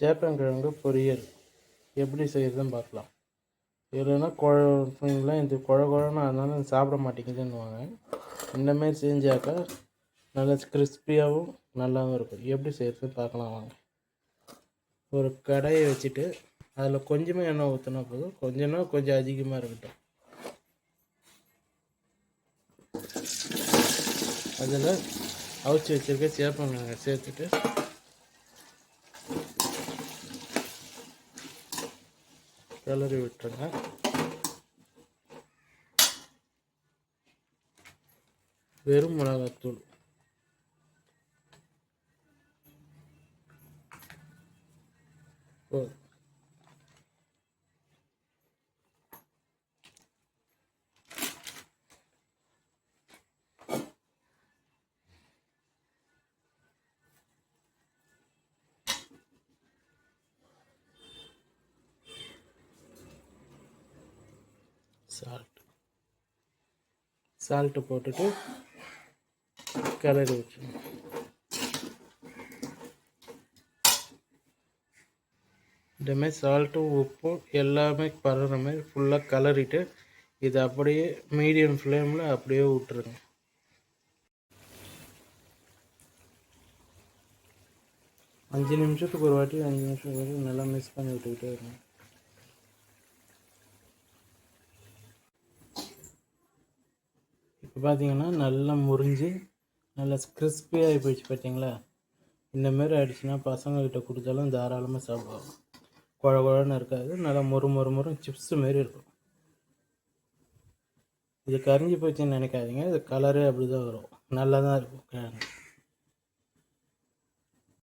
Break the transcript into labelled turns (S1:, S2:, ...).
S1: சேப்பங்கிழங்கு பொரியல். எப்படி செய்கிறதுன்னு பார்க்கலாம். இல்லைன்னா குழந்தைங்களாம் இது குழ குழன்னு அதனால சாப்பிட மாட்டேங்குதுன்னுவாங்க. இந்தமாரி செஞ்சாக்கா நல்லா கிறிஸ்பியாகவும் நல்லாவும் இருக்கும். எப்படி செய்கிறதுன்னு பார்க்கலாம் வாங்க. ஒரு கடையை வச்சுட்டு அதில் கொஞ்சமாக எண்ணெய் ஊற்றினா போதும். கொஞ்சம்னா கொஞ்சம் அதிகமாக இருக்கட்டும். அதில் அவிச்சு வச்சுருக்க சேப்பங்கிழங்க சேர்த்துட்டு கிளறி விட்டுருங்க. வெறும் மிளகாத்தூள். போதும். சால்ட் சால்ட்டு போட்டுட்டு கிளறி வச்சுக்கணும் இந்தமாதிரி சால்ட்டும் உப்பும் எல்லாமே பரற மாதிரி ஃபுல்லாக கலரிட்டு இது அப்படியே மீடியம் ஃப்ளேமில் அப்படியே விட்டுருங்க. அஞ்சு நிமிஷத்துக்கு ஒரு வாட்டி அஞ்சு நிமிஷத்துக்கு ஒரு வாட்டி நல்லா மிக்ஸ் பண்ணி விட்டுக்கிட்டே இருக்கணும் இப்போ பார்த்தீங்கன்னா நல்லா முறிஞ்சு நல்லா கிறிஸ்பியாகி போயிடுச்சு பார்த்தீங்களா இந்தமாரி ஆயிடுச்சுன்னா பசங்கக்கிட்ட கொடுத்தாலும் தாராளமாக சாப்பிடுவாங்க குழ குழன்னு இருக்காது நல்லா மொறு மொறு மொறு சிப்ஸ் மாரி இருக்கும். இது கரிஞ்சு போச்சுன்னு நினைக்காதீங்க இது கலரே அப்படி தான் வரும். நல்லா தான் இருக்கும். கிழங்கு